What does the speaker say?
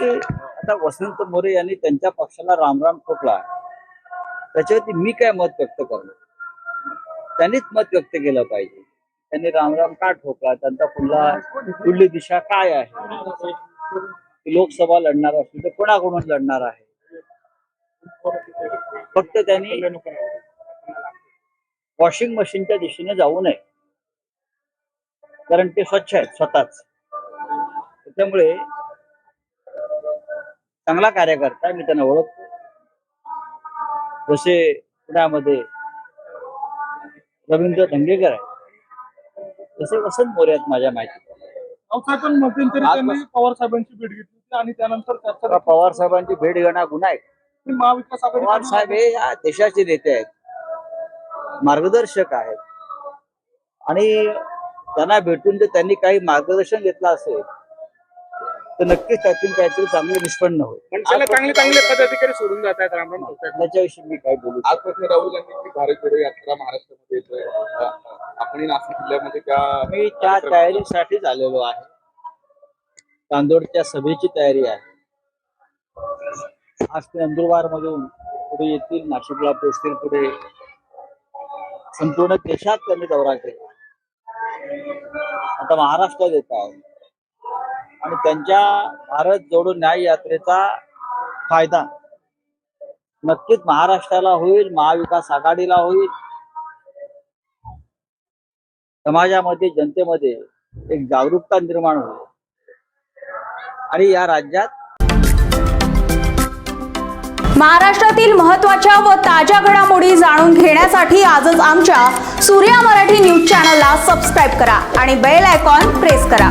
ते आता वसंत मोरे यांनी त्यांच्या पक्षाला रामराम ठोकला. त्याच्यावरती मी काय मत व्यक्त करणार? त्यांनीच मत व्यक्त केलं पाहिजे. त्यांनी रामराम का ठोकला? त्यांचा पुढला पुढली दिशा काय आहे? लोकसभा लढणार असेल तर कोणाकडून लढणार आहे? फक्त त्यांनी वॉशिंग मशीनच्या दिशेने जाऊ नये. कारण ते स्वच्छ आहेत स्वतःच. त्याच्यामुळे चांगला कार्यकर्ता मी त्यांना ओळखतो. जसे पुण्यामध्ये रवींद्र धंगेकर आहे तसे वसंत मोरे आहेत माझ्या माहिती. पवार साहेबांची भेट घेतली आणि त्यानंतर पवार साहेबांची भेट घेणं गुन्हा आहे. महाविकास आघाडी पवार साहेब हे या देशाचे नेते आहेत. मार्गदर्शक आहेत. आणि त्यांना भेटून जर त्यांनी काही मार्गदर्शन घेतलं असेल तर नक्कीच त्यातून काहीतरी चांगलं निष्पन्न होईल. मनसेला चांगले चांगले पदाधिकारी सोडून जात आहेत रामराम त्याच्याविषयी मी काय बोलू आजपासून राहुल गांधींची भारत जोडो यात्रा महाराष्ट्रामध्ये येतोय. अ, अ, आपणही नाशिक जिल्ह्यामध्ये त्या. मी त्या तयारीसाठीच आलेलो आहे. तांदोडच्या सभेची तयारी आहे. आज ते नंदुरबार मधून पुढे येतील नाशिकला पोचतील पुढे. संपूर्ण देशात त्यांनी दौरा केला. आता महाराष्ट्रात येत आहे आणि त्यांच्या भारत जोडो न्याय यात्रेचा फायदा. नक्कीच महाराष्ट्राला होईल महाविकास आघाडीला होईल. समाजामध्ये जनतेमध्ये एक जागरूकता निर्माण होईल. आणि या राज्यात महाराष्ट्रातील महत्त्वाच्या व ताज्या घडामोडी जाणून घेण्यासाठी आजच आमच्या सूर्या मराठी न्यूज चॅनलला सबस्क्राईब करा आणि बेल आयकॉन प्रेस करा.